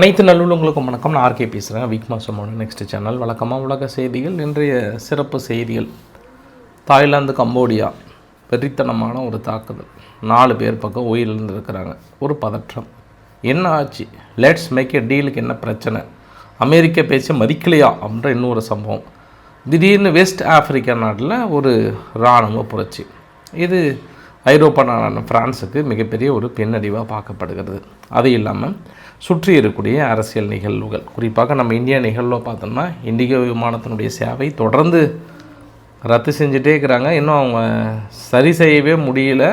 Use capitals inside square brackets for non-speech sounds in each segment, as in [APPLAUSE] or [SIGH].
அனைத்து நல்லுள்ளங்களுக்கும் வணக்கம். நான் ஆர்கே பேசுகிறேன் வீக் மாசமான நெக்ஸ்ட் சேனல் வழக்கமாக உலக செய்திகள் இன்றைய சிறப்பு செய்திகள். தாய்லாந்து கம்போடியா வெறித்தனமான ஒரு தாக்குதல். நாலு பேர் பக்கம் உயிரிழந்திருக்கிறாங்க. ஒரு பதற்றம். என்ன ஆச்சு? லெட்ஸ் மேக் எ டீலுக்கு என்ன பிரச்சனை? அமெரிக்க பேச்சை மதிக்கலையா? அப்படின்ற இன்னொரு சம்பவம். திடீர்னு வெஸ்ட் ஆஃப்ரிக்கா நாட்டில் ஒரு இராணுவ புரட்சி. இது ஐரோப்பா நாடான பிரான்ஸுக்கு மிகப்பெரிய ஒரு பின்னடைவாக பார்க்கப்படுகிறது. அது இல்லாமல் சுற்றி இருக்கக்கூடிய அரசியல் நிகழ்வுகள். குறிப்பாக நம்ம இந்தியா நிகழ்வில் பார்த்தோம்னா இண்டிகோ விமானத்தினுடைய சேவை தொடர்ந்து ரத்து செஞ்சுட்டே இருக்கிறாங்க. இன்னும் அவங்க சரி செய்யவே முடியல.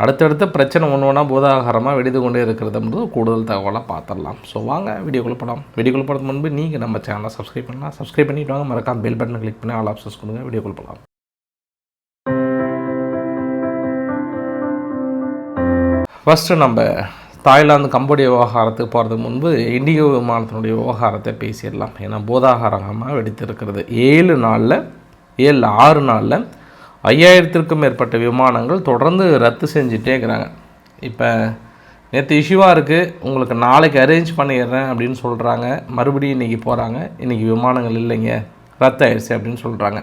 அடுத்தடுத்த பிரச்சனை ஒன்று ஒன்றா போதாகாரமாக வெடித்து கொண்டே இருக்கிறதுன்றது கூடுதல் தகவலாக பார்த்துடலாம். ஸோ வாங்க வீடியோக்குள்ள படம் வீடியோக்குள்ள படத்துக்கு முன்பு நீங்கள் நம்ம சேனலை சப்ஸ்கிரைப் பண்ணலாம். சப்ஸ்கிரைப் பண்ணிவிட்டு வாங்க. மறக்காம பெல் பட்டன் கிளிக் பண்ணி ஆல் ஆப்ஷன்ஸ் கொடுங்க. வீடியோக்குள்ள போகலாம் ஃபஸ்ட்டு நம்ம தாய்லாந்து கம்போடிய விவகாரத்துக்கு போகிறதுக்கு முன்பு இண்டிகோ விமானத்தினுடைய விவகாரத்தை பேசிடலாம். ஏன்னா போதாகாரமாக வெடித்திருக்கிறது. ஏழு நாளில் ஏழு ஆறு நாளில் ஐயாயிரத்திற்கும் மேற்பட்ட விமானங்கள் தொடர்ந்து ரத்து செஞ்சிட்டே இருக்கிறாங்க. இப்போ நேற்று இஷ்யூவாக இருக்குது உங்களுக்கு நாளைக்கு அரேஞ்ச் பண்ணிடுறேன் அப்படின்னு சொல்கிறாங்க மறுபடியும் இன்றைக்கி போகிறாங்க இன்றைக்கி விமானங்கள் இல்லைங்க. ரத்து ஆயிடுச்சு அப்படின்னு சொல்கிறாங்க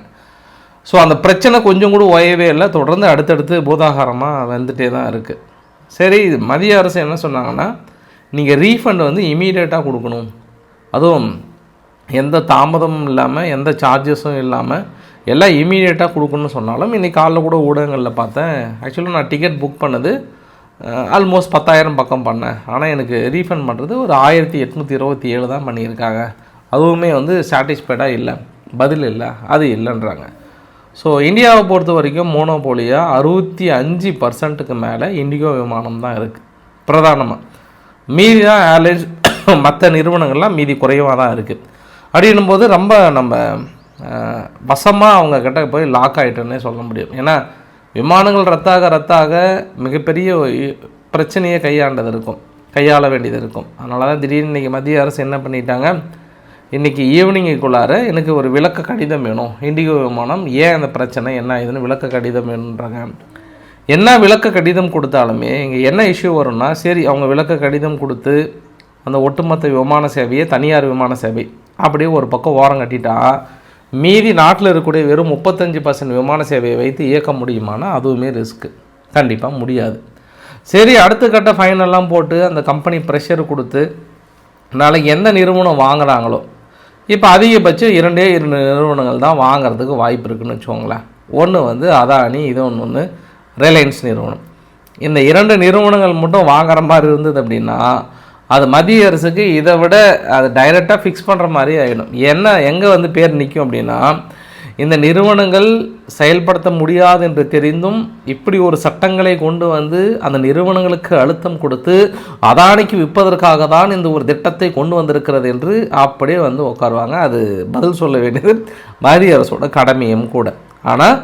ஸோ அந்த பிரச்சனை கொஞ்சம் கூட ஓயவே இல்லை. தொடர்ந்து அடுத்தடுத்து பூதாகாரமாக வந்துட்டே தான் இருக்குது சரி இது மத்திய அரசு என்ன சொன்னாங்கன்னா நீங்கள் ரீஃபண்ட் வந்து இமீடியட்டாக கொடுக்கணும். அதுவும் எந்த தாமதமும் இல்லாமல் எந்த சார்ஜஸும் இல்லாமல் எல்லாம் இமீடியட்டாக கொடுக்கணும்னு சொன்னாலும் இன்றைக்கி காலைல கூட ஊடகங்களில் பார்த்தேன். ஆக்சுவலாக நான் டிக்கெட் புக் பண்ணது ஆல்மோஸ்ட் பத்தாயிரம் பக்கம் பண்ணேன். ஆனால் எனக்கு ரீஃபண்ட் பண்ணுறது ஒரு ஆயிரத்தி எட்நூற்றி இருபத்தி ஏழு தான் பண்ணியிருக்காங்க. அதுவுமே வந்து சாட்டிஸ்ஃபைடாக இல்லை. பதில் இல்லை. அது இல்லைன்றாங்க. ஸோ இந்தியாவை பொறுத்த வரைக்கும் மோனோபோலியாக அறுபத்தி அஞ்சு பர்சன்ட்டுக்கு மேலே இண்டிகோ விமானம் தான் இருக்குது பிரதானமாக மீதி தான் ஏர்லைன்ஸ் [COUGHS] மற்ற நிறுவனங்கள்லாம் மீதி குறைவாக தான் இருக்குது அப்படின்னும் போது ரொம்ப நம்ம வசமாக அவங்க கிட்ட போய் லாக் ஆகிட்டோன்னே சொல்ல முடியும். ஏன்னா விமானங்கள் ரத்தாக ரத்தாக மிகப்பெரிய பிரச்சனையை கையாண்டது இருக்கும். கையாள வேண்டியது இருக்கும். அதனால தான் திடீர்னு இன்றைக்கி மத்திய அரசு என்ன பண்ணிட்டாங்க? இன்றைக்கி ஈவினிங்குக்குள்ளார எனக்கு ஒரு விளக்க கடிதம் வேணும். இண்டிகோ விமானம் ஏன் அந்த பிரச்சனை என்ன இதுன்னு விளக்க கடிதம் வேணுன்றாங்க என்ன விளக்க கடிதம் கொடுத்தாலுமே இங்கே என்ன இஷ்யூ வரும்னா சரி அவங்க விளக்க கடிதம் கொடுத்து அந்த ஒட்டுமொத்த விமான சேவையை தனியார் விமான சேவை அப்படியே ஒரு பக்கம் ஓரம் கட்டிட்டா மீதி நாட்டில் இருக்கக்கூடிய வெறும் முப்பத்தஞ்சு பர்சன்ட் விமான சேவையை வைத்து இயக்க முடியுமானா அதுவுமே ரிஸ்க்கு கண்டிப்பாக முடியாது. சரி அடுத்த கட்ட ஃபைனெல்லாம் போட்டு அந்த கம்பெனி ப்ரெஷர் கொடுத்து நாளைக்கு எந்த நிறுவனம் வாங்குகிறாங்களோ இப்போ அதிகபட்சம் இரண்டே இரண்டு நிறுவனங்கள் தான் வாங்குறதுக்கு வாய்ப்பு இருக்குதுன்னு வச்சுக்கோங்களேன். ஒன்று வந்து அதானி இது ஒன்று ஒன்று ரிலையன்ஸ் நிறுவனம். இந்த இரண்டு நிறுவனங்கள் மட்டும் வாங்குற மாதிரி இருந்தது அப்படின்னா அது மத்திய அரசுக்கு இதை விட அது டைரெக்டாக ஃபிக்ஸ் பண்ணுற மாதிரி ஆகிடும் என்ன எங்கே வந்து பேர் நிற்கும் அப்படின்னா இந்த நிறுவனங்கள் செயல்படுத்த முடியாது என்று தெரிந்தும் இப்படி ஒரு சட்டங்களை கொண்டு வந்து அந்த நிறுவனங்களுக்கு அழுத்தம் கொடுத்து அதானிக்கு விற்பதற்காக தான் இந்த ஒரு திட்டத்தை கொண்டு வந்திருக்கிறது என்று அப்படியே வந்து உட்காருவாங்க. அது பதில் சொல்ல வேண்டியது மத்திய அரசோட கடமையும் கூட. ஆனால்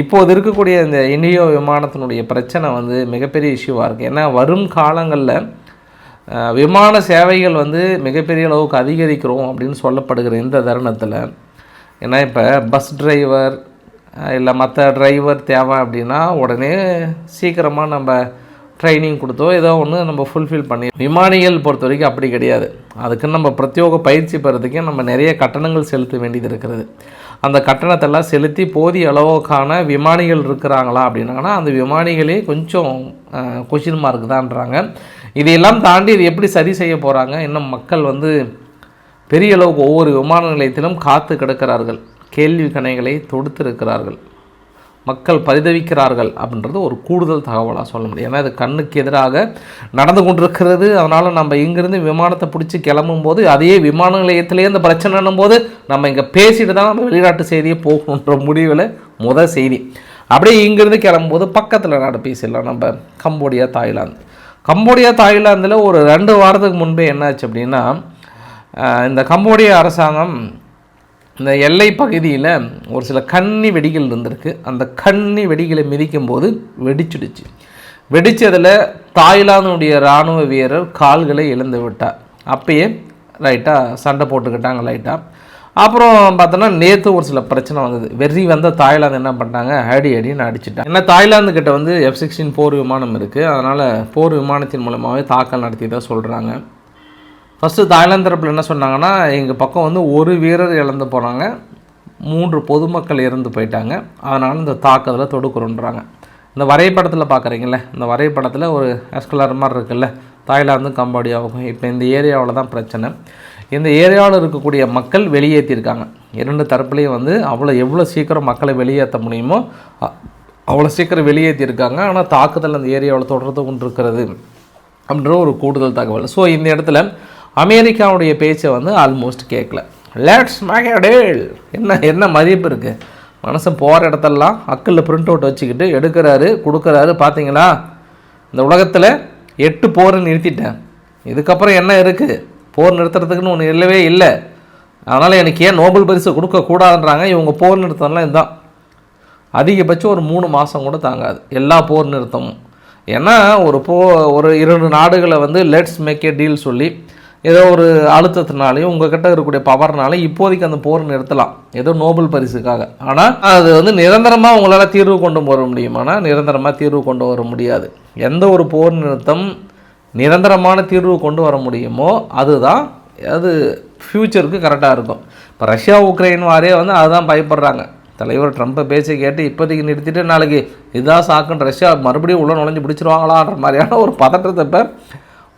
இப்போது இருக்கக்கூடிய இந்த இந்தியோ விமானத்தினுடைய பிரச்சனை வந்து மிகப்பெரிய இஷ்யூவாக இருக்குது ஏன்னா வரும் காலங்களில் விமான சேவைகள் வந்து மிகப்பெரிய அளவுக்கு அதிகரிக்கிறோம் அப்படின்னு சொல்லப்படுகிற இந்த தருணத்தில் ஏன்னா இப்போ பஸ் டிரைவர் இல்லை மற்ற டிரைவர் தேவை அப்படின்னா உடனே சீக்கிரமாக நம்ம ட்ரைனிங் கொடுத்தோ ஏதோ ஒன்று நம்ம ஃபுல்ஃபில் பண்ணி விமானிகள் பொறுத்த வரைக்கும் அப்படி கிடையாது. அதுக்கு நம்ம பிரத்யோக பயிற்சி பெறதுக்கே நம்ம நிறைய கட்டணங்கள் செலுத்த வேண்டியது இருக்கிறது. அந்த கட்டணத்தெல்லாம் செலுத்தி போதிய அளவுக்கான விமானிகள் இருக்கிறாங்களா அப்படின்னாங்கன்னா அந்த விமானிகளே கொஞ்சம் கொஷின் மார்க் தான்றாங்க. இதையெல்லாம் தாண்டி இது எப்படி சரி செய்ய போகிறாங்க இன்னும் மக்கள் வந்து பெரிய அளவுக்கு ஒவ்வொரு விமான நிலையத்திலும் காத்து கிடக்கிறார்கள். கேள்வி கணைகளை தொடுத்திருக்கிறார்கள். மக்கள் பரிதவிக்கிறார்கள் அப்படின்றது ஒரு கூடுதல் தகவலாக சொல்ல முடியும். ஏன்னா இது கண்ணுக்கு எதிராக நடந்து கொண்டிருக்கிறது. அதனால் நம்ம இங்கேருந்து விமானத்தை பிடிச்சி கிளம்பும் போது அதே விமான நிலையத்திலே இந்த பிரச்சனைன்னும் போது நம்ம இங்கே பேசிட்டு தான் நம்ம வெளிநாட்டு செய்தியை போகணுன்ற முடிவில் முதல் செய்தி. அப்படியே இங்கேருந்து கிளம்பும்போது பக்கத்தில் நாடு பேசிடலாம். நம்ம கம்போடியா தாய்லாந்து. கம்போடியா தாய்லாந்தில் ஒரு ரெண்டு வாரத்துக்கு முன்பே என்னாச்சு அப்படின்னா இந்த கம்போடிய அரசாங்கம் இந்த எல்லை பகுதியில் ஒரு சில கன்னி வெடிகள் இருந்திருக்கு. அந்த கன்னி வெடிகளை மிதிக்கும் போது வெடிச்சிடுச்சு. வெடித்ததில் தாய்லாந்துடைய இராணுவ வீரர் கால்களை இழந்து விட்டார். அப்பயே லைட்டாக சண்டை போட்டுக்கிட்டாங்க லைட்டாக அப்புறம் பார்த்தோன்னா நேற்று ஒரு சில பிரச்சனை வந்தது. வெறி வந்த தாய்லாந்து என்ன பண்ணிட்டாங்க? அடி அடின்னு அடிச்சிட்டாங்க. ஏன்னா தாய்லாந்து கிட்ட வந்து எஃப் சிக்ஸ்டீன் போர் விமானம் இருக்குது அதனால் போர் விமானத்தின் மூலமாகவே தாக்கல் நடத்தி தான் சொல்கிறாங்க ஃபஸ்ட்டு தாய்லாந்து தரப்பில் என்ன சொன்னாங்கன்னா எங்கள் பக்கம் வந்து ஒரு வீரர் இழந்து போனாங்க. மூன்று பொதுமக்கள் இறந்து போயிட்டாங்க. அதனால் இந்த தாக்குதலை தொடுக்கிறோன்றாங்க. இந்த வரைபடத்தில் பார்க்குறீங்களே இந்த வரைபடத்தில் ஒரு எஸ்கலர் மாதிரி இருக்குல்ல தாய்லாந்து கம்போடியாவுக்கும் இப்போ இந்த ஏரியாவில் தான் பிரச்சனை. இந்த ஏரியாவில் இருக்கக்கூடிய மக்கள் வெளியேற்றிருக்காங்க இரண்டு தரப்புலையும் வந்து அவ்வளோ எவ்வளோ சீக்கிரம் மக்களை வெளியேற்ற முடியுமோ அவ்வளோ சீக்கிரம் வெளியேற்றிருக்காங்க ஆனால் தாக்குதல் அந்த ஏரியாவில் தொடர்ந்து கொண்டு இருக்கிறது அப்படின்ற ஒரு கூடுதல் தகவல். ஸோ இந்த இடத்துல அமெரிக்காவுடைய பேச்சை வந்து ஆல்மோஸ்ட் கேட்கல லேட்ஸ் மேகடேல் என்ன என்ன மதிப்பு இருக்குது மனசன் போகிற இடத்தெல்லாம் அக்கலில் பிரிண்ட் அவுட் வச்சுக்கிட்டு எடுக்கிறாரு கொடுக்குறாரு பார்த்தீங்களா இந்த உலகத்தில் எட்டு போரை நிறுத்திட்டேன். இதுக்கப்புறம் என்ன இருக்குது போர் நிறுத்துறதுக்குன்னு ஒன்று இல்லவே இல்லை. அதனால் எனக்கு ஏன் நோபல் பரிசு கொடுக்கக்கூடாதுன்றாங்க இவங்க போர் நிறுத்தம்லாம் இதுதான். அதிகபட்சம் ஒரு மூணு மாதம் கூட தாங்காது. எல்லா போர் நிறுத்தமும். ஏன்னா ஒரு போ ஒரு இரண்டு நாடுகளை வந்து லெட்ஸ் மேக் ஏ டீல் சொல்லி ஏதோ ஒரு அழுத்தத்தினாலையும் உங்ககிட்ட இருக்கக்கூடிய பவர்னாலையும் இப்போதைக்கு அந்த போர் நிறுத்தலாம். ஏதோ நோபல் பரிசுக்காக. ஆனால் அது வந்து நிரந்தரமாக உங்களால் தீர்வு கொண்டு வர முடியுமானா நிரந்தரமாக தீர்வு கொண்டு வர முடியாது. எந்த ஒரு போர் நிறுத்தம் நிரந்தரமான தீர்வு கொண்டு வர முடியுமோ அதுதான் அது ஃப்யூச்சருக்கு கரெக்டாக இருக்கும். இப்போ ரஷ்யா உக்ரைன் வாரே வந்து அதுதான் பயப்படுறாங்க. தலைவர் ட்ரம்ப்பை பேச்சை கேட்டு இப்போதைக்கு நிறுத்திட்டு நாளைக்கு இதான் சாக்குன்னு ரஷ்யா மறுபடியும் உள்ள நுழைஞ்சு பிடிச்சிருவாங்களான்ற மாதிரியான ஒரு பதற்றத்தை இப்போ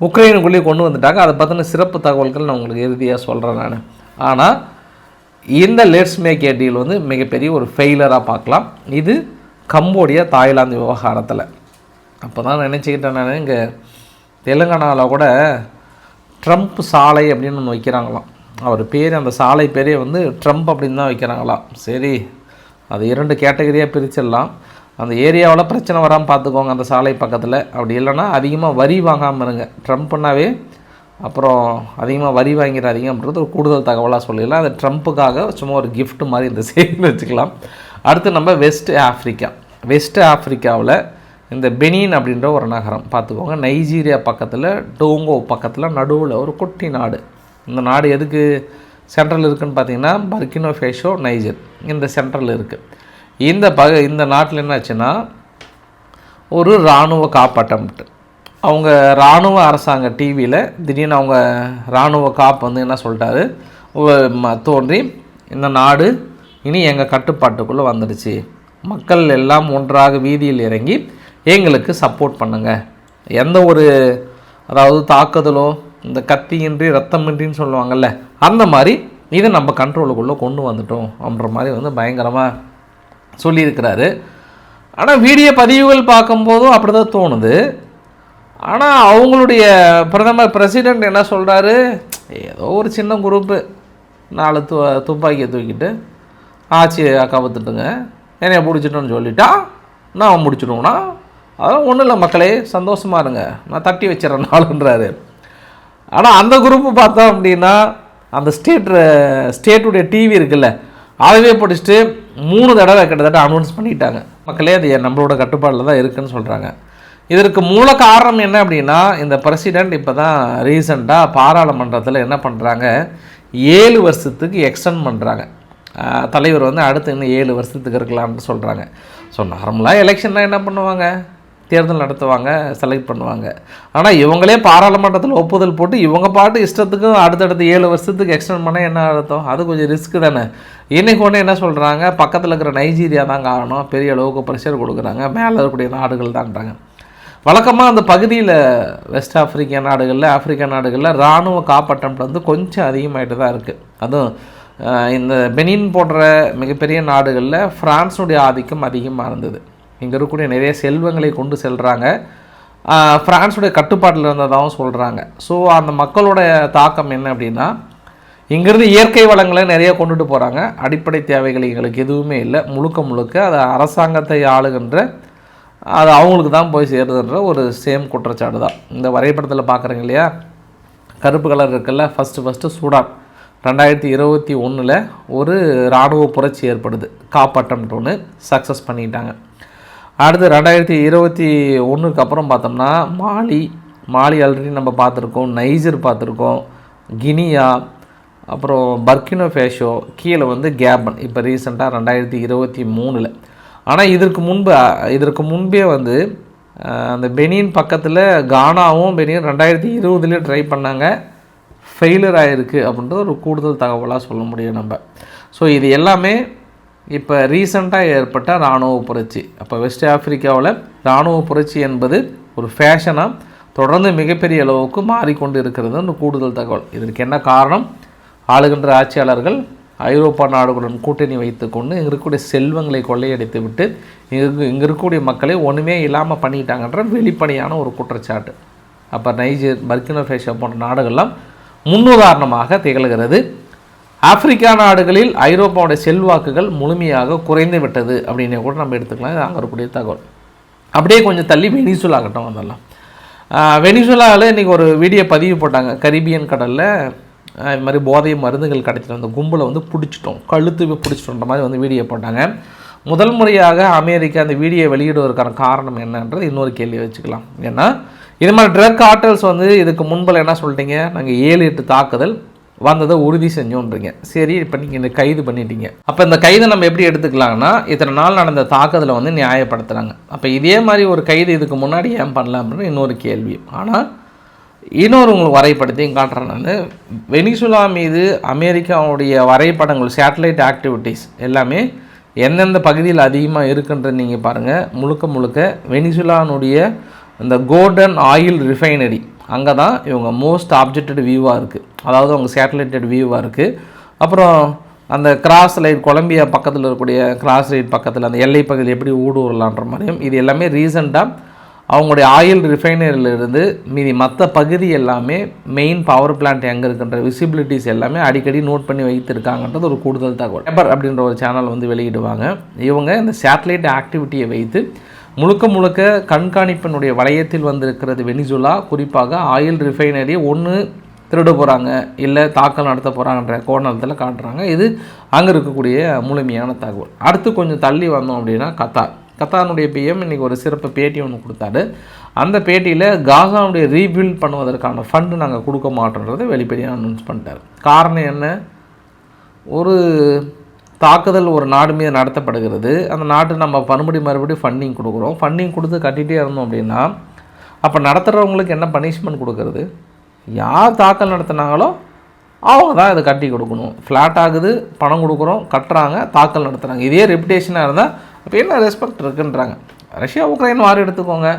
உக்ரைனுக்குள்ளேயே கொண்டு வந்துட்டாங்க. அதை பற்றின சிறப்பு தகவல்கள் நான் உங்களுக்கு இறுதியாக சொல்கிறேன் நான். ஆனால் இந்த லெட்ஸ் மேக் ஏ டீல் வந்து மிகப்பெரிய ஒரு ஃபெயிலராக பார்க்கலாம். இது கம்போடியா தாய்லாந்து விவகாரத்தில். அப்போ தான் நினச்சிக்கிட்டேன் நான் இங்கே தெலுங்கானாவில் கூட ட்ரம்ப் சாலை அப்படின்னு ஒன்று வைக்கிறாங்களாம். அவர் பேர் அந்த சாலை பேரே வந்து ட்ரம்ப் அப்படின்னு தான் வைக்கிறாங்களாம். சரி அது இரண்டு கேட்டகரியாக பிரிச்சிடலாம். அந்த ஏரியாவில் பிரச்சனை வராமல் பார்த்துக்கோங்க அந்த சாலை பக்கத்தில். அப்படி இல்லைன்னா அதிகமாக வரி வாங்காமல் இருங்க. ட்ரம்ப்னாவே அப்புறம் அதிகமாக வரி வாங்கிடாதீங்க அப்படின்றது ஒரு கூடுதல் தகவலாக சொல்லிடலாம். அது ட்ரம்ப்புக்காக சும்மா ஒரு கிஃப்ட் மாதிரி இந்த செய்தி வச்சுக்கலாம். அடுத்து நம்ம வெஸ்ட் ஆஃப்ரிக்கா வெஸ்ட் ஆஃப்ரிக்காவில் இந்த பெனின் அப்படின்ற ஒரு நகரம். பார்த்துக்கோங்க நைஜீரியா பக்கத்தில் டோங்கோ பக்கத்தில் நடுவில் ஒரு குட்டி நாடு. இந்த நாடு எதுக்கு? சென்ட்ரல் இருக்குதுன்னு பார்த்தீங்கன்னா பர்கினோ ஃபேஷோ நைஜர் இந்த சென்ட்ரல் இருக்குது இந்த பக இந்த நாட்டில் என்னாச்சுன்னா ஒரு இராணுவ காப்பாட்டம்ட்டு. அவங்க இராணுவ அரசாங்க டிவியில் திடீர்னு அவங்க இராணுவ காப் வந்து என்ன சொல்லிட்டாரு? ம- தோன்றி இந்த நாடு இனி எங்கள் கட்டுப்பாட்டுக்குள்ளே வந்துடுச்சு. மக்கள் எல்லாம் ஒன்றாக வீதியில் இறங்கி எங்களுக்கு சப்போர்ட் பண்ணுங்கள் எந்த ஒரு அதாவது தாக்குதலோ இந்த கத்தியின்றி ரத்தமின்றின்னு சொல்லுவாங்கள்ல அந்த மாதிரி இதை நம்ம கண்ட்ரோலுக்குள்ளே கொண்டு வந்துட்டோம் அப்படின்ற மாதிரி வந்து பயங்கரமாக சொல்லியிருக்கிறாரு. ஆனால் வீடியோ பதிவுகள் பார்க்கும்போதும் அப்படி தான் தோணுது. ஆனால் அவங்களுடைய பிரதமர் பிரசிடெண்ட் என்ன சொல்கிறாரு ஏதோ ஒரு சின்ன குரூப்பு. நாலு து துப்பாக்கியை தூக்கிட்டு ஆட்சியை கவுத்துட்டுங்க என்னைய பிடிச்சிட்டோன்னு சொல்லிட்டா நான் முடிச்சிடுவோம்னா அதெல்லாம் ஒன்றும் இல்லை மக்களே சந்தோஷமாக இருங்க. நான் தட்டி வச்சிடறேன் நாளுன்றாரு. ஆனால் அந்த குரூப்பு பார்த்தோம் அப்படின்னா அந்த ஸ்டேட் ஸ்டேட்டுடைய டிவி இருக்குல்ல ஆகவே படிச்சுட்டு மூணு தடவை கிட்டத்தட்ட அனௌன்ஸ் பண்ணிட்டாங்க. மக்களே அது நம்மளோட கட்டுப்பாடில் தான் இருக்குன்னு சொல்கிறாங்க இதற்கு மூல காரணம் என்ன அப்படின்னா இந்த பிரசிடெண்ட் இப்போ தான் ரீசெண்டாக பாராளுமன்றத்தில் என்ன பண்ணுறாங்க ஏழு வருஷத்துக்கு எக்ஸ்டெண்ட் பண்ணுறாங்க தலைவர் வந்து அடுத்து இன்னும் ஏழு வருஷத்துக்கு இருக்கலாம்னு சொல்கிறாங்க ஸோ நார்மலாக எலெக்ஷன்லாம் என்ன பண்ணுவாங்க? தேர்தல் நடத்துவாங்க செலக்ட் பண்ணுவாங்க. ஆனால் இவங்களே பாராளுமன்றத்தில் ஒப்புதல் போட்டு இவங்க பாட்டு இஷ்டத்துக்கும் அடுத்தடுத்து ஏழு வருஷத்துக்கு எக்ஸ்டெண்ட் பண்ண என்ன அர்த்தம்? அது கொஞ்சம் ரிஸ்க் தானே. இன்றைக்கு ஒன்று என்ன சொல்கிறாங்க பக்கத்தில் இருக்கிற நைஜீரியா தான் காரணம். பெரிய அளவுக்கு ப்ரெஷர் கொடுக்குறாங்க. மேலே இருக்கக்கூடிய நாடுகள் தான்றாங்க வழக்கமாக அந்த பகுதியில் வெஸ்ட் ஆப்பிரிக்கா நாடுகளில் ஆப்பிரிக்கா நாடுகளில் இராணுவ காப்பாட்டம் வந்து கொஞ்சம் அதிகமாகிட்டு தான் இருக்குது அதுவும் இந்த பெனின் போன்ற மிகப்பெரிய நாடுகளில் ஃப்ரான்ஸுடைய ஆதிக்கம் அதிகமாக இருந்தது. இங்கே இருக்கக்கூடிய நிறைய செல்வங்களை கொண்டு செல்கிறாங்க ஃப்ரான்ஸுடைய கட்டுப்பாட்டில் இருந்ததாகவும் சொல்கிறாங்க ஸோ அந்த மக்களோட தாக்கம் என்ன அப்படின்னா இங்கேருந்து இயற்கை வளங்களை நிறைய கொண்டுட்டு போகிறாங்க அடிப்படை தேவைகள் எங்களுக்கு எதுவுமே இல்லை. முழுக்க முழுக்க அது அரசாங்கத்தை ஆளுகின்ற அது அவங்களுக்கு தான் போய் சேருதுன்ற ஒரு சேம் குற்றச்சாட்டு தான். இந்த வரைபடத்தில் பார்க்குறீங்க இல்லையா? கருப்பு கலர் இருக்குல்ல ஃபஸ்ட்டு ஃபஸ்ட்டு சூடான். ரெண்டாயிரத்தி இருபத்தி ஒன்றில் ஒரு இராணுவ புரட்சி ஏற்படுது. காப்பாட்டம்ன்ற ஒன்று சக்ஸஸ் பண்ணிட்டாங்க. அடுத்து ரெண்டாயிரத்தி இருபத்தி ஒன்றுக்கு அப்புறம் பார்த்தோம்னா மாலி மாலி ஆல்ரெடி நம்ம பார்த்துருக்கோம் நைஜர் பார்த்துருக்கோம் கினியா அப்புறம் பர்கினோ ஃபேஷோ கீழே வந்து கேபன் இப்போ ரீசெண்டாக ரெண்டாயிரத்தி இருபத்தி மூணில். ஆனால் இதற்கு முன்பு இதற்கு முன்பே வந்து அந்த பெனின் பக்கத்தில் கானாவும் பெனியும் ரெண்டாயிரத்தி இருபதுலேயே ட்ரை பண்ணாங்க. ஃபெயிலியர் ஆகிருக்கு அப்படின்றது ஒரு கூடுதல் தகவலாக சொல்ல முடியும் நம்ம. ஸோ இது எல்லாமே இப்போ ரீசண்டாக ஏற்பட்ட இராணுவ புரட்சி. அப்போ வெஸ்ட் ஆப்பிரிக்காவில் இராணுவ புரட்சி என்பது ஒரு ஃபேஷனாக தொடர்ந்து மிகப்பெரிய அளவுக்கு மாறிக்கொண்டு இருக்கிறது கூடுதல் தகவல். இதற்கு என்ன காரணம்? ஆளுகின்ற ஆட்சியாளர்கள் ஐரோப்பா நாடுகளுடன் கூட்டணி வைத்துக்கொண்டு இங்கே இருக்கக்கூடிய செல்வங்களை கொள்ளையடித்து விட்டு இங்கு இங்கே இருக்கக்கூடிய மக்களை ஒன்றுமே இல்லாமல் பண்ணிட்டாங்கன்ற வெளிப்படையான ஒரு குற்றச்சாட்டு. அப்போ நைஜர் பர்கினோ ஃபேஷா போன்ற நாடுகள்லாம் முன்னுதாரணமாக திகழ்கிறது. ஆப்பிரிக்கா நாடுகளில் ஐரோப்பாவுடைய செல்வாக்குகள் முழுமையாக குறைந்து விட்டது அப்படின்னு கூட நம்ம எடுத்துக்கலாம். இது அங்கே இருக்கக்கூடிய தகவல். அப்படியே கொஞ்சம் தள்ளி வெனிசுலாகட்டும் வந்துடலாம். வெனிசுலாவில் இன்றைக்கி ஒரு வீடியோ பதிவு போட்டாங்க. கரிபியன் கடலில் இது மாதிரி போதை மருந்துகள் கிடைச்சிட்டு அந்த கும்பலை வந்து பிடிச்சிட்டோம். கழுத்து பிடிச்சிட்டோன்ற மாதிரி வந்து வீடியோ போட்டாங்க. முதல் முறையாக அமெரிக்கா அந்த வீடியோ வெளியிடுவதற்கான காரணம் என்னன்றது இன்னொரு கேள்வி வச்சுக்கலாம். ஏன்னா இது மாதிரி ட்ரக் ஆட்டல்ஸ் வந்து இதுக்கு முன்பில் என்ன சொல்லிட்டீங்க? நாங்கள் ஏழு எட்டு தாக்குதல் வந்ததை உறுதி செஞ்சோன்றீங்க. சரி இப்போ நீங்கள் இந்த கைது பண்ணிட்டீங்க. அப்போ இந்த கைதை நம்ம எப்படி எடுத்துக்கலாம்னா இத்தனை நாள் நடந்த தாக்குதலை வந்து நியாயப்படுத்துகிறாங்க அப்போ இதே மாதிரி ஒரு கைது இதுக்கு முன்னாடி ஏன் பண்ணல அப்படின்னு இன்னொரு கேள்வி. ஆனால் இன்னொரு உங்களுக்கு வரைபடத்தையும் காட்டுறேன் நான். வெனிசுலா மீது அமெரிக்காவுடைய வரைபடங்கள் சேட்டலைட் ஆக்டிவிட்டீஸ் எல்லாமே எந்தெந்த பகுதியில் அதிகமாக இருக்குன்றது நீங்கள் பாருங்கள் முழுக்க முழுக்க வெனிசுலானுடைய இந்த கோல்டன் ஆயில் ரிஃபைனரி அங்கே தான் இவங்க மோஸ்ட் ஆப்ஜெக்டட் வியூவாக இருக்குது அதாவது அவங்க சேட்டலைட்டட் வியூவாக இருக்குது அப்புறம் அந்த கிராஸ் லைட் கொலம்பியா பக்கத்தில் இருக்கக்கூடிய கிராஸ் லைட் பக்கத்தில் அந்த எல்லை பகுதியில் எப்படி ஊடுருவலான்ற மாதிரியும் இது எல்லாமே ரீசெண்டாக அவங்களுடைய ஆயில் ரிஃபைனரியிலிருந்து மீதி மற்ற பகுதி எல்லாமே மெயின் பவர் பிளான்ட் எங்கே இருக்கின்ற விசிபிலிட்டிஸ் எல்லாமே அடிக்கடி நோட் பண்ணி வைத்திருக்காங்கன்றது ஒரு கூடுதல் தகவல். பேப்பர் அப்படின்ற ஒரு சேனல் வந்து வெளியிடுவாங்க. இவங்க இந்த சேட்டலைட் ஆக்டிவிட்டியை வைத்து முழுக்க முழுக்க கண்காணிப்பினுடைய வளையத்தில் வந்திருக்கிறது வெனிசுலா. குறிப்பாக ஆயில் ரிஃபைனரி ஒன்று திருட போகிறாங்க இல்லை தாக்கல் நடத்த போகிறாங்கன்ற கோணத்தில் காட்டுறாங்க. இது அங்கே இருக்கக்கூடிய முழுமையான தகவல். அடுத்து கொஞ்சம் தள்ளி வந்தோம் அப்படின்னா கத்தார். கத்தாருடைய பிஎம் இன்றைக்கி ஒரு சிறப்பு பேட்டி ஒன்று கொடுத்தாரு. அந்த பேட்டியில் காசாவுடைய ரீபில்ட் பண்ணுவதற்கான ஃபண்டு நாங்கள் கொடுக்க மாட்டோன்றதை வெளிப்படையாக அனௌன்ஸ் பண்ணிட்டார். காரணம் என்ன? ஒரு தாக்குதல் ஒரு நாடு மீது நடத்தப்படுகிறது. அந்த நாட்டு நம்ம பண்புடி மறுபடியும் ஃபண்டிங் கொடுக்குறோம். ஃபண்டிங் கொடுத்து கட்டிகிட்டே இருந்தோம் அப்படின்னா அப்போ நடத்துகிறவங்களுக்கு என்ன பனிஷ்மெண்ட் கொடுக்கறது? யார் தாக்கல் நடத்துனாங்களோ அவங்க தான் இதை கட்டி கொடுக்கணும். ஃப்ளாட் ஆகுது பணம் கொடுக்குறோம் கட்டுறாங்க தாக்கல் நடத்துகிறாங்க இதே ரெப்புடேஷனாக இருந்தால் அப்போ என்ன ரெஸ்பெக்ட் இருக்குன்றாங்க. ரஷ்யா உக்ரைன் வார் எடுத்துக்கோங்க.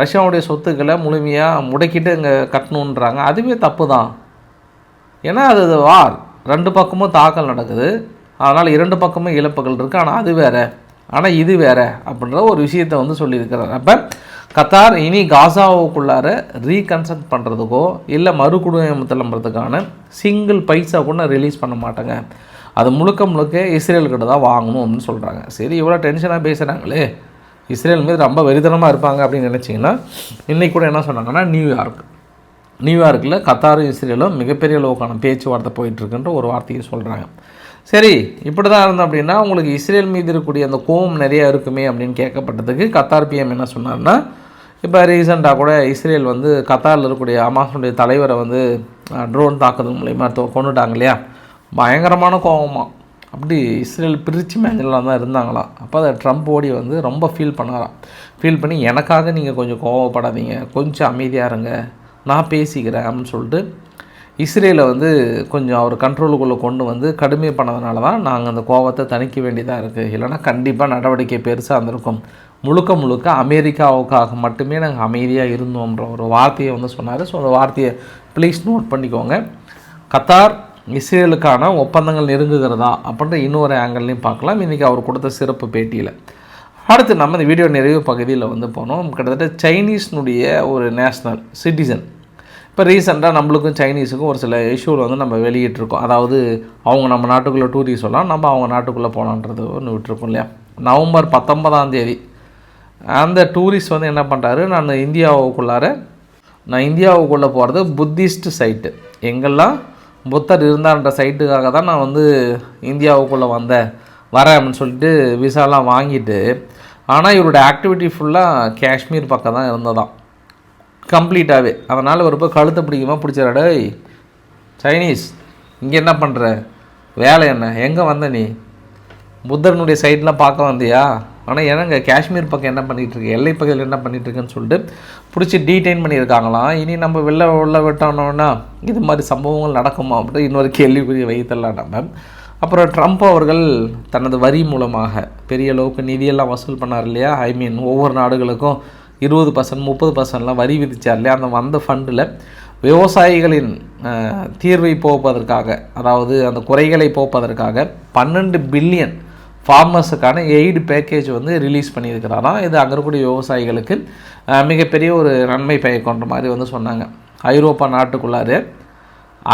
ரஷ்யாவுடைய சொத்துக்களை முழுமையாக முடக்கிட்டு இங்கே கட்டணுன்றாங்க. அதுவே தப்பு தான். ஏன்னா அது வார். ரெண்டு பக்கமும் தாக்கல் நடக்குது. அதனால் இரண்டு பக்கமும் இழப்புகள் இருக்குது ஆனால் அது வேறு. ஆனால் இது வேறு அப்படின்ற ஒரு விஷயத்தை வந்து சொல்லியிருக்கிறார். அப்போ கத்தார் இனி காசாவுக்குள்ளார ரீகன்ஸ்ட்ரக்ட் பண்ணுறதுக்கோ இல்லை மறு மறுகுடியமத்தலம்புறதுக்கான சிங்கிள் பைசா கூட ரிலீஸ் பண்ண மாட்டாங்க. அது முழுக்க முழுக்க இஸ்ரேல்கிட்ட தான் வாங்கணும் அப்படின்னு சொல்கிறாங்க சரி இவ்வளோ டென்ஷனாக பேசுகிறாங்களே இஸ்ரேல் மீது ரொம்ப வெறித்தனமாக இருப்பாங்க அப்படின்னு நினச்சிங்கன்னா இன்றைக்கி கூட என்ன சொன்னாங்கன்னா நியூயார்க் நியூயார்க்கில் கத்தாரும் இஸ்ரேலும் மிகப்பெரிய அளவுக்கான பேச்சுவார்த்தை போயிட்டுருக்குன்ற ஒரு வார்த்தையை சொல்கிறாங்க சரி இப்படி தான் இருந்தோம் அப்படின்னா உங்களுக்கு இஸ்ரேல் மீது இருக்கக்கூடிய அந்த கோவம் நிறையா இருக்குமே அப்படின்னு கேட்கப்பட்டதுக்கு கத்தார் பிஎம் என்ன சொன்னார்னா இப்போ ரீசெண்டாக கூட இஸ்ரேல் வந்து கத்தாரில் இருக்கக்கூடிய அமாசனுடைய தலைவரை வந்து ட்ரோன் தாக்குதல் மூலயமா கொண்டுட்டாங்க இல்லையா? பயங்கரமான கோபமாக அப்படி இஸ்ரேல் பிரித்து மேஞ்சலாம் தான் இருந்தாங்களாம் அப்போ அதை ட்ரம்ப் ஓடி வந்து ரொம்ப ஃபீல் பண்ணாராம். ஃபீல் பண்ணி எனக்காக நீங்கள் கொஞ்சம் கோவப்படாதீங்க கொஞ்சம் அமைதியாக இருங்க. நான் பேசிக்கிறேன் அப்படின்னு சொல்லிட்டு இஸ்ரேலை வந்து கொஞ்சம் அவர் கண்ட்ரோலுக்குள்ளே கொண்டு வந்து கடுமை பண்ணதுனால தான் நாங்கள் அந்த கோவத்தை தணிக்க வேண்டியதாக இருக்குது இல்லைனா கண்டிப்பாக நடவடிக்கை பெருசாக இருந்திருக்கும் முழுக்க முழுக்க அமெரிக்காவுக்காக மட்டுமே நாங்கள் அமைதியாக இருந்தோம்ன்ற ஒரு வார்த்தையை வந்து சொன்னார். ஸோ அந்த வார்த்தையை ப்ளீஸ் நோட் பண்ணிக்கோங்க. கத்தார் இஸ்ரேலுக்கான ஒப்பந்தங்கள் நெருங்குகிறதா அப்படின்ற இன்னொரு ஆங்கிள்லையும் பார்க்கலாம். இன்றைக்கி அவர் கொடுத்த சிறப்பு பேட்டியில். அடுத்து நம்ம இந்த வீடியோ நிறைவு பகுதியில் வந்து போனோம். கிட்டத்தட்ட சைனீஸ்னுடைய ஒரு நேஷ்னல் சிட்டிசன் இப்போ ரீசெண்டாக நம்மளுக்கும் சைனீஸுக்கும் ஒரு சில இஷ்யூவில் வந்து நம்ம வெளியிட்ருக்கோம் அதாவது அவங்க நம்ம நாட்டுக்குள்ளே டூரிஸ்ட் சொல்லலாம் நம்ம அவங்க நாட்டுக்குள்ளே போகலான்றது ஒன்று விட்டுருக்கோம் இல்லையா? நவம்பர் பத்தொன்பதாம் தேதி அந்த டூரிஸ்ட் வந்து என்ன பண்ணுறாரு நான் இந்தியாவுக்குள்ளார நான் இந்தியாவுக்குள்ளே போகிறது புத்திஸ்ட் சைட்டு. எங்கெல்லாம் புத்தர் இருந்தார்ன்ற சைட்டுக்காக தான் நான் வந்து இந்தியாவுக்குள்ளே வந்தேன் வரேன் அப்படின்னு சொல்லிட்டு விசாலாம் வாங்கிட்டு ஆனால் இவரோட ஆக்டிவிட்டி ஃபுல்லாக காஷ்மீர் பக்கம் தான் இருந்ததான் கம்ப்ளீட்டாகவே அதனால் ஒரு போய் கழுத்தை பிடிக்குமா? பிடிச்சாடா சைனீஸ் இங்கே என்ன பண்ணுற வேலை என்ன? எங்கே வந்த நீ? புத்தனுடைய சைட்லாம் பார்க்க வந்தியா? ஆனால் என்னங்க காஷ்மீர் பக்கம் என்ன பண்ணிகிட்ருக்கு எல்லை பகுதியில் என்ன பண்ணிகிட்ருக்குன்னு சொல்லிட்டு பிடிச்சி டீடைன் பண்ணியிருக்காங்களாம். இனி நம்ம வெளில உள்ள விட்டோம்னா இது மாதிரி சம்பவங்கள் நடக்குமா? அப்படின்னு இன்னொரு கேள்விக்குரிய வைத்தலாம் நம்ம. அப்புறம் ட்ரம்ப் அவர்கள் தனது வரி மூலமாக பெரிய அளவுக்கு நிதியெல்லாம் வசூல் பண்ணார் இல்லையா? ஐ மீன் ஒவ்வொரு நாடுகளுக்கும் இருபது பர்சன்ட் முப்பது பர்சன்ட்லாம் வரி விதிச்சார் இல்லையா அந்த வந்த ஃபண்டில் விவசாயிகளின் தீர்வை போப்பதற்காக அதாவது அந்த குறைகளை போப்பதற்காக பன்னெண்டு பில்லியன் ஃபார்மர்ஸுக்கான எய்டு பேக்கேஜ் வந்து ரிலீஸ் பண்ணியிருக்கிறாராம் இது அங்கே இருக்கக்கூடிய விவசாயிகளுக்கு மிகப்பெரிய ஒரு நன்மை பயக்கொன்ற மாதிரி வந்து சொன்னாங்க. ஐரோப்பா நாட்டுக்குள்ளாரு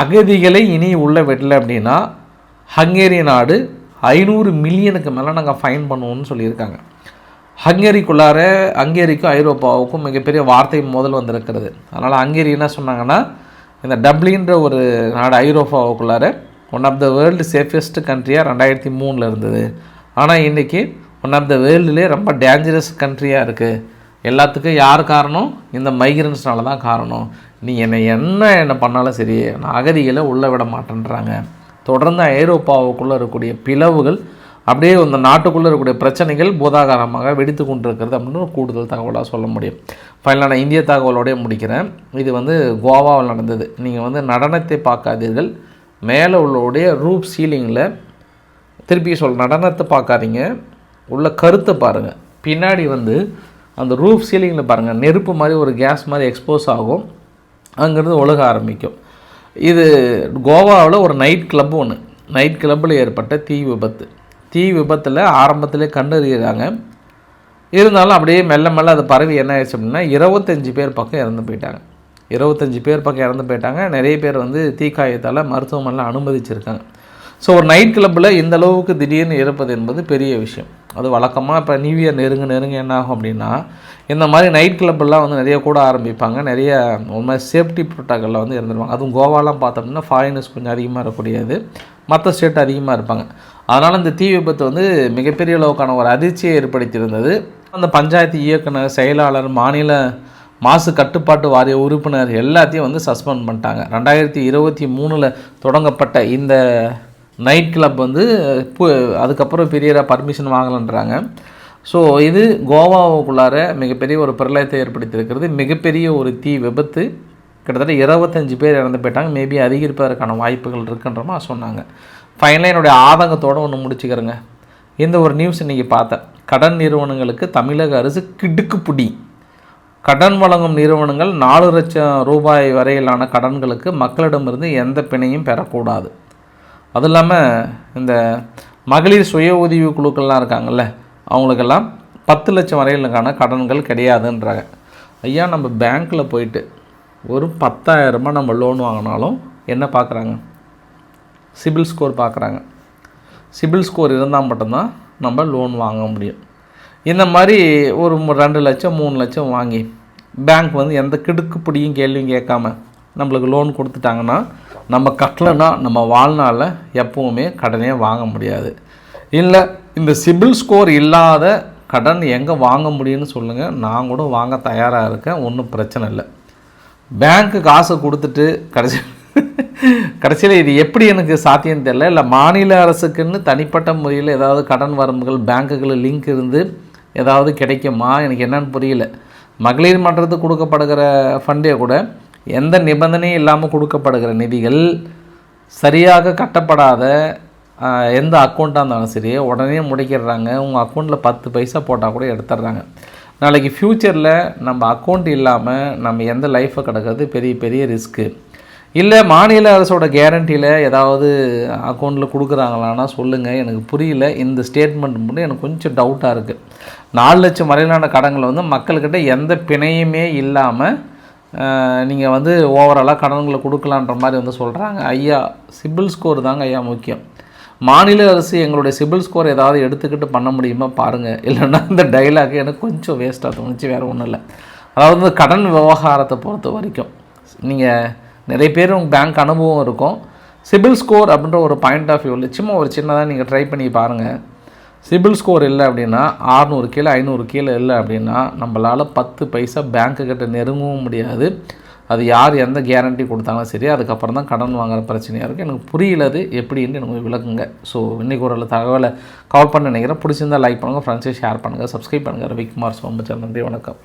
அகதிகளை இனி உள்ளே விடல அப்படின்னா ஹங்கேரி நாடு ஐநூறு மில்லியனுக்கு மேலே நாங்கள் ஃபைன் பண்ணுவோம்னு சொல்லியிருக்காங்க. ஹங்கேரிக்குள்ளார ஹங்கேரிக்கும் ஐரோப்பாவுக்கும் மிகப்பெரிய வார்த்தை மோதல் வந்திருக்கிறது. அதனால் ஹங்கேரி என்ன சொன்னாங்கன்னா இந்த டப்ளின்ற ஒரு நாடு ஐரோப்பாவுக்குள்ளார one of the world safest கண்ட்ரியாக ரெண்டாயிரத்தி மூணில் இருந்தது. ஆனால் இன்றைக்கி ஒன் ஆஃப் த வேர்ல்டுலே ரொம்ப டேஞ்சரஸ் கண்ட்ரியாக இருக்குது எல்லாத்துக்கும் யார் காரணம்? இந்த மைக்ரன்ஸ்னால தான் காரணம். நீ என்னை என்ன என்ன பண்ணாலும் சரி நான் அகதிகளை உள்ளே விட மாட்டேன்றாங்க. தொடர்ந்து ஐரோப்பாவுக்குள்ளே இருக்கக்கூடிய பிளவுகள் அப்படியே அந்த நாட்டுக்குள்ளே இருக்கக்கூடிய பிரச்சனைகள் போதாகாரமாக வெடித்து கொண்டிருக்கிறது அப்படின்னு ஒரு கூடுதல் தகவலாக சொல்ல முடியும். ஃபைனலான இந்திய தகவலோடய முடிக்கிறேன். இது வந்து கோவாவில் நடந்தது. நீங்கள் வந்து நடனத்தை பார்க்காதீர்கள். மேலே உள்ளவுடைய ரூப் சீலிங்கில் திருப்பி சொல் நடனத்தை பார்க்காதீங்க. உள்ள கருத்தை பாருங்கள் பின்னாடி வந்து அந்த ரூஃப் சீலிங்கில் பாருங்கள் நெருப்பு மாதிரி ஒரு கேஸ் மாதிரி எக்ஸ்போஸ் ஆகும். அங்கேருந்து ஒழுக ஆரம்பிக்கும். இது கோவாவில் ஒரு நைட் கிளப் ஒன்று நைட் கிளப்பில் ஏற்பட்ட தீ விபத்து. தீ விபத்தில் ஆரம்பத்திலே கண்டறிகிறாங்க இருந்தாலும் அப்படியே மெல்ல மெல்ல அது பரவி என்ன ஆயிடுச்சு அப்படின்னா இருபத்தஞ்சி பேர் பக்கம் இறந்து போயிட்டாங்க. இருபத்தஞ்சி பேர் பக்கம் இறந்து போயிட்டாங்க. நிறைய பேர் வந்து தீக்காயத்தால் மருத்துவமனையில் அனுமதிச்சிருக்காங்க. ஸோ ஒரு நைட் கிளப்பில் இந்த அளவுக்கு திடீர்னு இருப்பது என்பது பெரிய விஷயம். அது வழக்கமாக இப்போ நியூ இயர் நெருங்க நெருங்க என்ன ஆகும் அப்படின்னா இந்த மாதிரி நைட் கிளப்பெல்லாம் வந்து நிறைய கூட ஆரம்பிப்பாங்க. நிறைய ஒரு மாதிரி சேஃப்டி ப்ரோட்டோக்காலில் வந்து இருந்துருவாங்க. அதுவும் கோவாலாம் பார்த்தோம்னா ஃபாரினர்ஸ் கொஞ்சம் அதிகமாக இருக்கக்கூடியது. மற்ற ஸ்டேட் அதிகமாக இருப்பாங்க. அதனால் இந்த தீ விபத்து வந்து மிகப்பெரிய அளவுக்கான ஒரு அதிர்ச்சியை ஏற்படுத்தியிருந்தது. அந்த பஞ்சாயத்து இயக்குனர் செயலாளர் மாநில மாசு கட்டுப்பாட்டு வாரிய உறுப்பினர் எல்லாத்தையும் வந்து சஸ்பெண்ட் பண்ணிட்டாங்க. ரெண்டாயிரத்தி இருபத்தி மூணில் தொடங்கப்பட்ட இந்த நைட் கிளப் வந்து அதுக்கப்புறம் பெரிய பர்மிஷன் வாங்கலன்றாங்க. ஸோ இது கோவாவுக்குள்ளார மிகப்பெரிய ஒரு பிரளயத்தை ஏற்படுத்தியிருக்கிறது. மிகப்பெரிய ஒரு தீ விபத்து. கிட்டத்தட்ட இருபத்தஞ்சு பேர் இறந்து போயிட்டாங்க. மேபி அதிகரிப்பதற்கான வாய்ப்புகள் இருக்குன்றமா சொன்னாங்க. ஃபைனலாக என்னுடைய ஆதங்கத்தோடு ஒன்று முடிச்சுக்கிறேங்க. இந்த ஒரு நியூஸ் இன்றைக்கி பார்த்தேன். கடன் நிறுவனங்களுக்கு தமிழக அரசு கிடுக்குப்பிடி கடன் வழங்கும் நிறுவனங்கள் நாலு லட்சம் ரூபாய் வரையிலான கடன்களுக்கு மக்களிடமிருந்து எந்த பிணையும் பெறக்கூடாது. அதுவும் இல்லாமல் இந்த மகளிர் சுய உதவி குழுக்கள்லாம் இருக்காங்கல்ல அவங்களுக்கெல்லாம் பத்து லட்சம் வரையிலுக்கான கடன்கள் கிடையாதுன்றாங்க. ஐயா நம்ம பேங்க்கில் போயிட்டு ஒரு பத்தாயிரரூபா நம்ம லோன் வாங்கினாலும் என்ன பார்க்குறாங்க? சிபில் ஸ்கோர் பார்க்குறாங்க. சிபில் ஸ்கோர் இருந்தால் மட்டும்தான் நம்ம லோன் வாங்க முடியும். இந்த மாதிரி ஒரு ரெண்டு லட்சம் மூணு லட்சம் வாங்கி பேங்க் வந்து எந்த கிடுக்குப்பிடியும் கேள்வியும் கேட்காம நம்மளுக்கு லோன் கொடுத்துட்டாங்கன்னா நம்ம கட்டலைன்னா நம்ம வாழ்நாளில் எப்பவுமே கடனே வாங்க முடியாது. இல்லை இந்த சிபில் ஸ்கோர் இல்லாத கடன் எங்கே வாங்க முடியும்னு சொல்லுங்கள் நான் கூட வாங்க தயாராக இருக்கேன். ஒன்றும் பிரச்சனை இல்லை. பேங்க்கு காசை கொடுத்துட்டு கடைசி கடைசியில் இது எப்படி எனக்கு சாத்தியம் தெரியல. இல்லை மாநில அரசுக்குன்னு தனிப்பட்ட முறையில் ஏதாவது கடன் வரம்புகள் பேங்க்குகளில் லிங்க் இருந்து ஏதாவது கிடைக்குமா? எனக்கு என்னன்னு புரியல. மகளிர் மன்றத்துக்கு கொடுக்கப்படுகிற ஃபண்டே கூட எந்த நிபந்தனையும் இல்லாமல் கொடுக்கப்படுகிற நிதிகள் சரியாக கட்டப்படாத எந்த அக்கௌண்ட்டாக இருந்தாலும் சரி உடனே முடிக்கிடுறாங்க. உங்கள் அக்கௌண்ட்டில் பத்து பைசா போட்டால் கூட எடுத்துடுறாங்க. நாளைக்கு ஃப்யூச்சரில் நம்ம அக்கௌண்ட் இல்லாமல் நம்ம எந்த லைஃப்பை கிடக்கிறது? பெரிய பெரிய ரிஸ்க்கு இல்லை மாநில அரசோட கேரண்டியில் ஏதாவது அக்கௌண்ட்டில் கொடுக்குறாங்களான்னா சொல்லுங்கள் எனக்கு புரியல. இந்த ஸ்டேட்மெண்ட் மட்டும் எனக்கு கொஞ்சம் டவுட்டாக இருக்குது நாலு லட்சம் வரையிலான கடன்களை வந்து மக்கள்கிட்ட எந்த பிணையுமே இல்லாமல் நீங்கள் வந்து ஓவராலாக கடன்களை கொடுக்கலான்ற மாதிரி வந்து சொல்கிறாங்க ஐயா சிபில் ஸ்கோர் தாங்க ஐயா முக்கியம். மாநில அரசு எங்களுடைய சிபில் ஸ்கோர் ஏதாவது எடுத்துக்கிட்டு பண்ண முடியுமா பாருங்கள் இல்லைன்னா இந்த டைலாக் எனக்கு கொஞ்சம் வேஸ்ட்டாக தோணுச்சு வேறு ஒன்றும் இல்லை. அதாவது இந்த கடன் விவகாரத்தை பொறுத்த வரைக்கும். நீங்கள் நிறைய பேர் உங்கள் பேங்க் அனுபவம் இருக்கும். சிபில் ஸ்கோர் அப்படின்ற ஒரு பாயிண்ட் ஆஃப் வியூவில் சும்மா ஒரு சின்னதாக நீங்கள் ட்ரை பண்ணி பாருங்கள் சிபில் ஸ்கோர் இல்லை அப்படின்னா ஆறுநூறு கீழே ஐநூறு கீழே இல்லை அப்படின்னா நம்மளால் பத்து பைசா பேங்க்கு கிட்டே நெருங்கவும் முடியாது. அது யார் எந்த கேரண்டி கொடுத்தாலும் சரி அதுக்கப்புறம் தான் கடன் வாங்குற பிரச்சனையாக இருக்குது எனக்கு புரியலது எப்படின்னு எனக்கு விளக்குங்க. ஸோ இன்றைக்கி ஒரு தகவலை கவர் பண்ண நினைக்கிறேன். பிடிச்சிருந்தா லைக் பண்ணுங்கள் ஃப்ரெண்ட்ஸை ஷேர் பண்ணுங்கள் சப்ஸ்கிரைப் பண்ணுங்கள் ரவிக்குமார் சோம்பச்சர் நன்றி வணக்கம்.